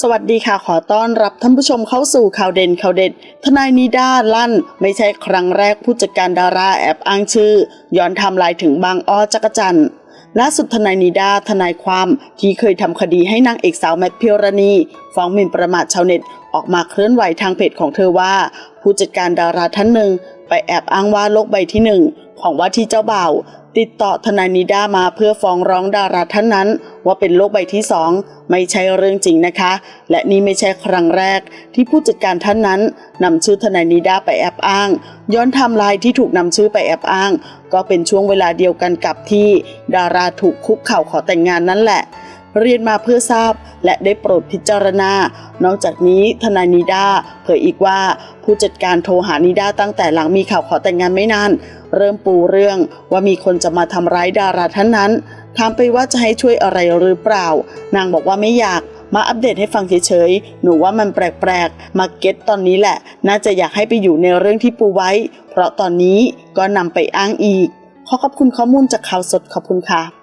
สวัสดีค่ะขอต้อนรับท่านผู้ชมเข้าสู่ข่าวเด่นข่าวเด็ด ทนายนิด้าลั่น ไม่ใช่ครั้งแรกผู้จัดการดาราแอบอ้างชื่อ ย้อนทำลายถึงบางอ้อจักจันทร์ล่าสุดทนายนิด้าทนายความที่เคยทำคดีให้นางเอกสาวแมทพิรณี ฟ้องหมิ่นประมาทชาวเน็ตออกมาเคลื่อนไหวทางเพจของเธอว่า ผู้จัดการดาราท่านหนึ่งไปแอบอ้างว่าโลกใบที่หนึ่งของว่าที่เจ้าบ่าวติดต่อทนายนิด้ามาเพื่อฟ้องร้องดาราท่านนั้น ว่าเป็นโลกใบที่สองไม่ใช่เรื่องจริงนะคะ และนี่ไม่ใช่ครั้งแรก ที่ผู้จัดการท่านนั้นนำชื่อทนายนิด้าไปแอบอ้าง ย้อนทม์ไลน์ที่ถูกนำชื่อไปแอบอ้าง ก็เป็นช่วงเวลาเดียวกันกับที่ ดาราถูกคุกเข่าขอแต่งงานนั่นแหละ เรียนมาเพื่อทราบและได้โปรดพิจารณา นอกจากนี้ทนายนิด้าเผยอีกว่า ผู้จัดการโทรหานิด้าตั้งแต่หลังมีข่าวขอแต่งงานไม่นาน เริ่มปูเรื่องว่ามีคนจะมาทำร้ายดาราท่านนั้นถามไปว่าจะให้ช่วยอะไรหรือเปล่า นางบอกว่าไม่อยากมาอัปเดตให้ฟังเฉยๆ หนูว่ามันแปลกๆ มาเก็ตตอนนี้แหละ น่าจะอยากให้ไปอยู่ในเรื่องที่ปูไว้ เพราะตอนนี้ก็นำไปอ้างอีก ขอขอบคุณข้อมูลจากข่าวสดขอบคุณค่ะ